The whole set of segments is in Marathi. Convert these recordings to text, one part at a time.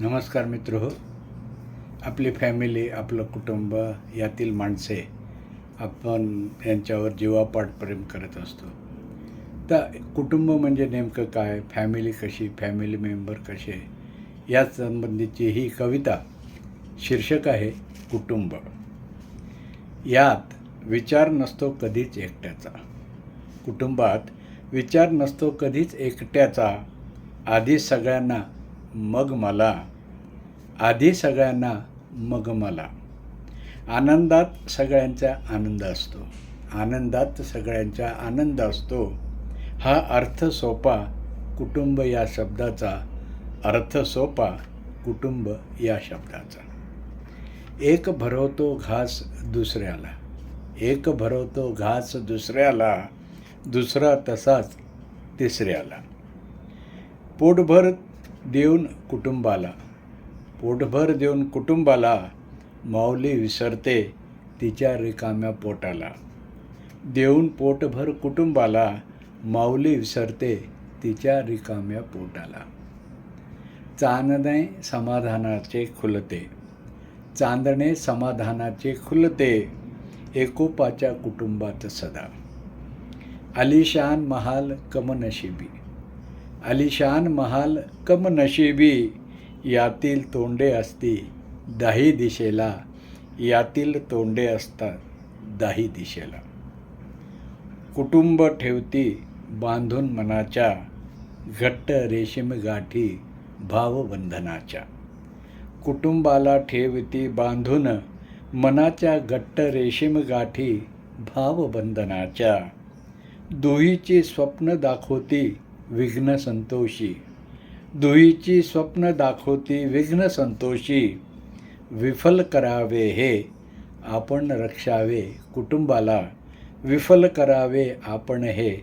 नमस्कार मित्र. हो आपली फॅमिली आपलं कुटुंब यातील माणसे आपण यांच्यावर जीवापाठ प्रेम करत असतो. तर कुटुंब म्हणजे नेमकं काय? फॅमिली कशी? फॅमिली मेंबर कसे? या संबंधीची ही कविता शीर्षक आहे कुटुंब. यात विचार नसतो कधीच एकट्याचा. कुटुंबात विचार नसतो कधीच एकट्याचा. आधी सगळ्यांना मग मला. आधी सगळ्यांना मग मला. आनंदात सगळ्यांचा आनंद असतो. आनंदात सगळ्यांचा आनंद असतो. हा अर्थ सोपा कुटुंब या शब्दाचा. अर्थ सोपा कुटुंब या शब्दाचा. एक भरवतो घास दुसऱ्याला. एक भरवतो घास दुसऱ्याला. दुसरा तसाच तिसऱ्याला. पोटभर देऊन कुटुंबाला. पोटभर देऊन कुटुंबाला माऊली विसरते तिच्या रिकाम्या पोटाला. देऊन पोटभर कुटुंबाला माऊली विसरते तिच्या रिकाम्या पोटाला. चांदणे समाधानाचे खुलते. चांदणे समाधानाचे खुलते एकोपाच्या कुटुंबात सदा. अलिशान महाल कमनशिबी. अलिशान महाल कमनशिबी यातील तोंडे असती दाही दिशेला यातील तोंडे असतात दाही दिशेला. कुटुंब ठेवती बांधून मनाच्या घट्ट रेशीम गाठी भावबंधनाच्या. कुटुंबाला ठेवती बांधून मनाच्या घट्ट रेशीम गाठी भावबंधनाच्या. दुहीची स्वप्न दाखवती विघ्न संतोषी. दुईची स्वप्न दाखवती विघ्न संतोषी. विफल करावे हे आपण रक्षावे कुटुंबाला. विफल करावे आपण हे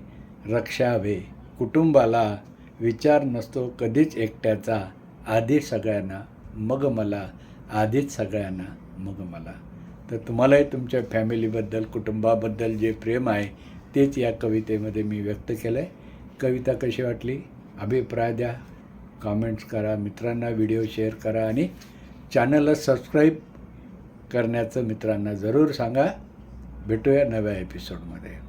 रक्षावे कुटुंबाला. विचार नसतो कधीच एकट्याचा. आधी सगळ्यांना मग मला. आधीच सगळ्यांना मग मला. तर तुम्हालाही तुमच्या फॅमिलीबद्दल कुटुंबाबद्दल जे प्रेम आहे तेच या कवितेमध्ये मी व्यक्त केलं आहे कविता कशी वाटली? अभिप्राय द्या. कॉमेंट्स करा. मित्रांना व्हिडिओ शेअर करा आणि चॅनलला सबस्क्राईब करण्याचं मित्रांना जरूर सांगा. भेटूया नव्या एपिसोडमध्ये